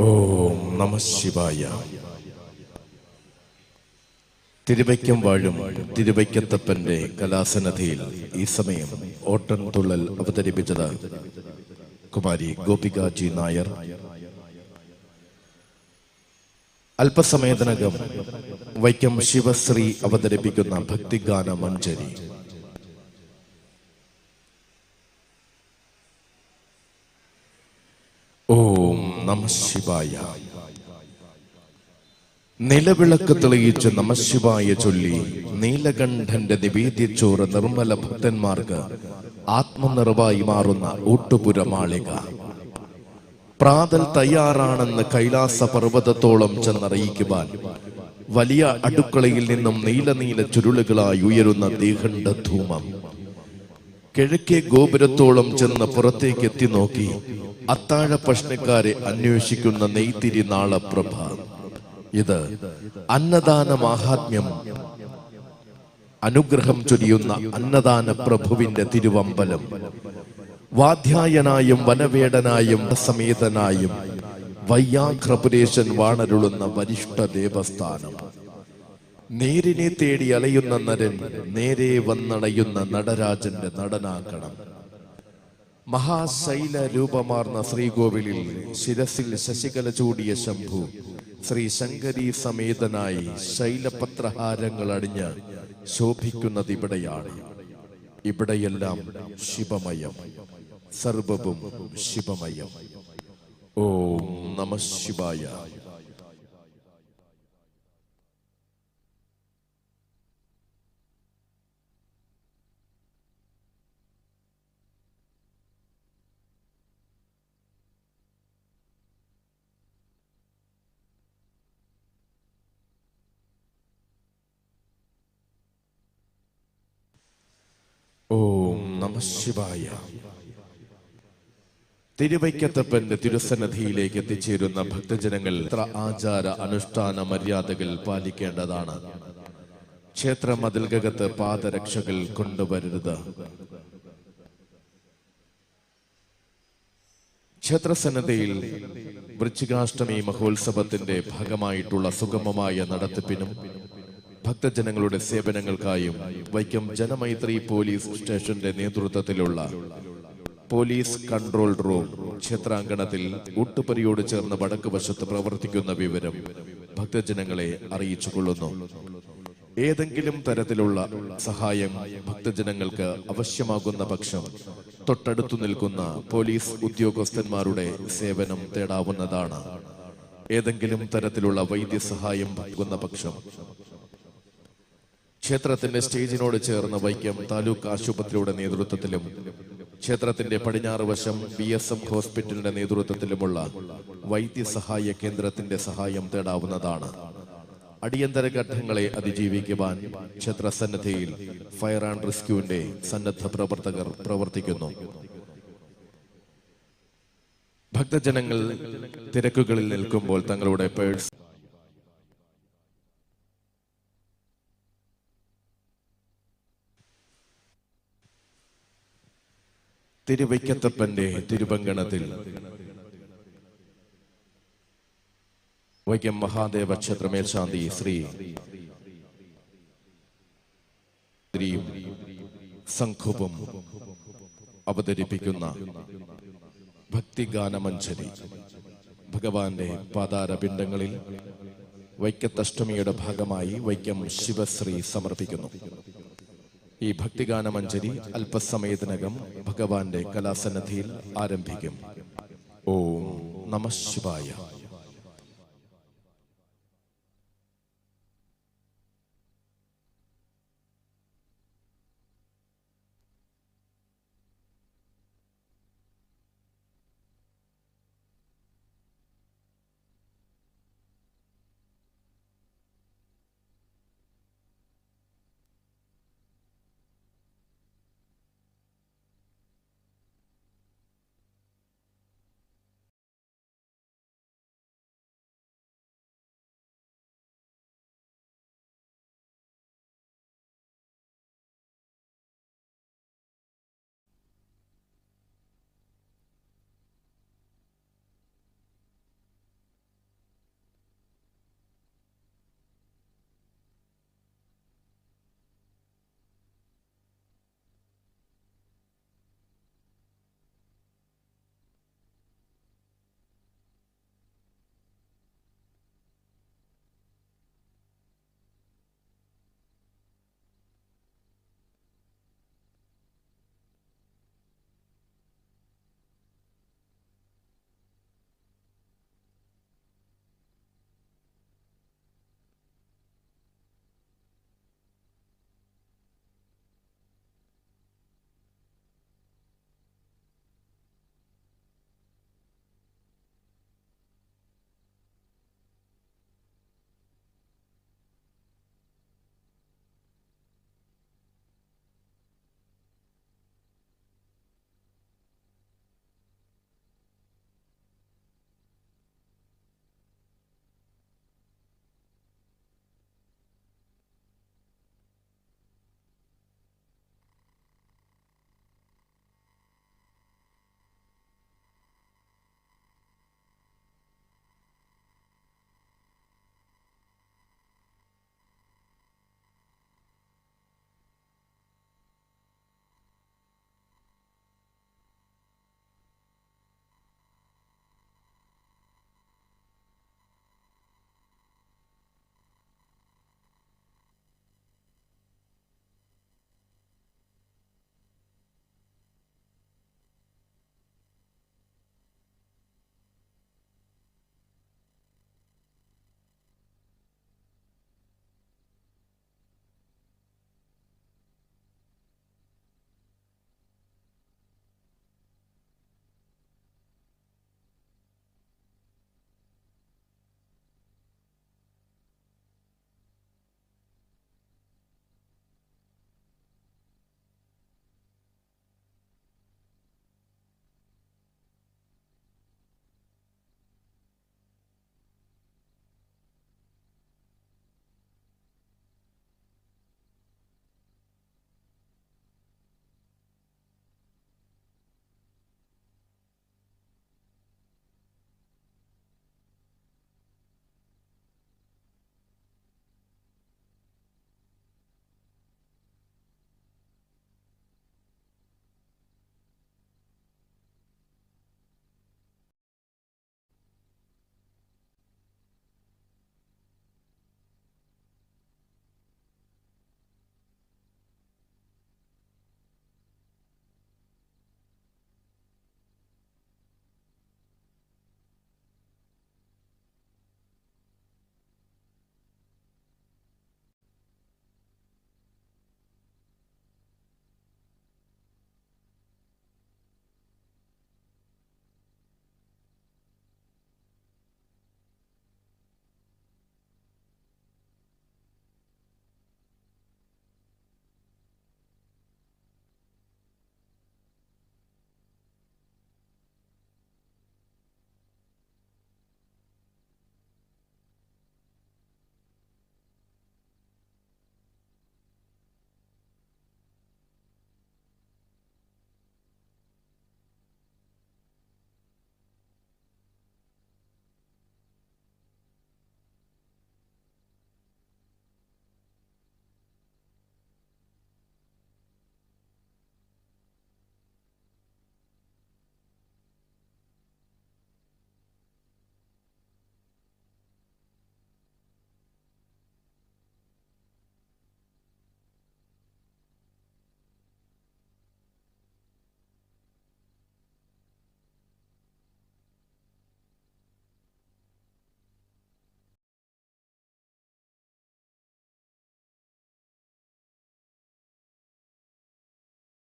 നമ ശിവായ. തിരുവയ്ക്കം വാഴും തിരുവയ്ക്കത്തപ്പന്റെ കലാസനധിയിൽ ഈ സമയം ഓട്ടൻ തുള്ളൽ അവതരിപ്പിച്ചത് കുമാരി ഗോപികാജി നായർ. അല്പസമയത്തിനകം വൈക്കം ശിവശ്രീ അവതരിപ്പിക്കുന്ന ഭക്തിഗാന മഞ്ചരി. ഓം നമ ശിവായ. നിലവിളക്ക് തെളിയിച്ച് നമശിവായ ചൊല്ലി നീലകണ്ഠന്റെ നിവേദ്യച്ചോറ് നിർമ്മല ഭക്തന്മാർക്ക് ആത്മനിറവായി മാറുന്ന ഊട്ടുപുര മാളിക. പ്രാതൽ തയ്യാറാണെന്ന് കൈലാസ പർവതത്തോളം ചെന്നറിയിക്കുവാൻ വലിയ അടുക്കളയിൽ നിന്നും നീല നീല ചുരുളുകളായി ഉയരുന്ന ദേഹണ്ഡ ധൂമം. കിഴക്കേ ഗോപുരത്തോളം ചെന്ന് പുറത്തേക്ക് എത്തി നോക്കി അത്താഴ പ്രശ്നക്കാരെ അന്വേഷിക്കുന്ന നെയ്ത്തിരി നാളപ്രഭ ഇത് അന്നദാന മാഹാത്മ്യം അനുഗ്രഹം ചൊരിയുന്ന അന്നദാന പ്രഭുവിന്റെ തിരുവമ്പലം. വാധ്യായനായും വനവേടനായും സമേതനായും വയ്യാഘ്രപുരേശൻ വാണരുളുന്ന വരിഷ്ഠ ദേവസ്ഥാനം. നേരിനെ തേടി അലയുന്ന നരൻ നേരെ വന്നണയുന്ന നടരാജന്റെ നടനാക്കണം മഹാശൈല രൂപമാർന്ന ശ്രീകോവിലിൽ ശിരസിൽ ശശികല ചൂടിയ ശംഭു ശ്രീ ശങ്കരി സമേതനായി ശൈലപത്രഹാരങ്ങൾ അണിഞ്ഞ് ശോഭിക്കുന്നത് ഇവിടെയാണ് ഇവിടെയെല്ലാം ശിവമയം സർവവും ശിവമയം. ഓം നമ ശിവായ. ഓം നമ ശിവായ. തിരുവൈക്കത്തപ്പന്റെ തിരുസന്നധിയിലേക്ക് എത്തിച്ചേരുന്ന ഭക്തജനങ്ങൾ ഇത്ര ആചാര അനുഷ്ഠാന മര്യാദകൾ പാലിക്കേണ്ടതാണ്. ക്ഷേത്ര മതിൽകകത്ത് പാദരക്ഷകൾ കൊണ്ടുവരരുത്. ക്ഷേത്രസന്നദ്ധയിൽ വൃശ്ചികാഷ്ടമി മഹോത്സവത്തിന്റെ ഭാഗമായിട്ടുള്ള സുഗമമായ നടത്തിപ്പിനും ഭക്തജനങ്ങളുടെ സേവനങ്ങൾക്കായും വൈക്കം ജനമൈത്രി പോലീസ് സ്റ്റേഷന്റെ നേതൃത്വത്തിലുള്ള പോലീസ് കൺട്രോൾ റൂം ക്ഷേത്രാങ്കണത്തിൽ ഒട്ടുപരിയോട് ചേർന്ന് വടക്ക് വശത്ത് പ്രവർത്തിക്കുന്ന വിവരം ഭക്തജനങ്ങളെ അറിയിച്ചു കൊള്ളുന്നു ഏതെങ്കിലും തരത്തിലുള്ള സഹായം ഭക്തജനങ്ങൾക്ക് ആവശ്യമാകുന്ന പക്ഷം തൊട്ടടുത്തു നിൽക്കുന്ന പോലീസ് ഉദ്യോഗസ്ഥന്മാരുടെ സേവനം തേടാവുന്നതാണ്. ഏതെങ്കിലും തരത്തിലുള്ള വൈദ്യസഹായം നൽകുന്ന പക്ഷം ക്ഷേത്രത്തിന്റെ സ്റ്റേജിനോട് ചേർന്ന് വൈക്കം താലൂക്ക് ആശുപത്രിയുടെ നേതൃത്വത്തിലും ക്ഷേത്രത്തിന്റെ പടിഞ്ഞാറ് വശം ബി എസ് എം ഹോസ്പിറ്റലിന്റെ നേതൃത്വത്തിലുമുള്ള വൈദ്യസഹായ കേന്ദ്രത്തിന്റെ സഹായം തേടാവുന്നതാണ്. അടിയന്തര ഘട്ടങ്ങളെ അതിജീവിക്കുവാൻ ക്ഷേത്ര സന്നദ്ധയിൽ ഫയർ ആൻഡ് റെസ്ക്യൂവിന്റെ സന്നദ്ധ പ്രവർത്തകർ പ്രവർത്തിക്കുന്നു. ഭക്തജനങ്ങൾ തിരക്കുകളിൽ നിൽക്കുമ്പോൾ തങ്ങളുടെ പേഴ്സ് തിരുവൈക്കത്തപ്പന്റെ തിരുവങ്കണത്തിൽ. വൈക്കം മഹാദേവ ക്ഷേത്ര മേൽശാന്തി ശ്രീ ശ്രീയും സംഘവും അവതരിപ്പിക്കുന്ന ഭക്തിഗാനമഞ്ജരി. ഭഗവാന്റെ പാതാരപിണ്ഡങ്ങളിൽ വൈക്കത്തഷ്ടമിയുടെ ഭാഗമായി വൈക്കം ശിവശ്രീ സമർപ്പിക്കുന്നു. ഈ ഭക്തിഗാനമഞ്ജരി അല്പസമയത്തിനകം ഭഗവാന്റെ കലാസന്നദ്ധിയിൽ ആരംഭിക്കും. ഓം നമ ശിവായ.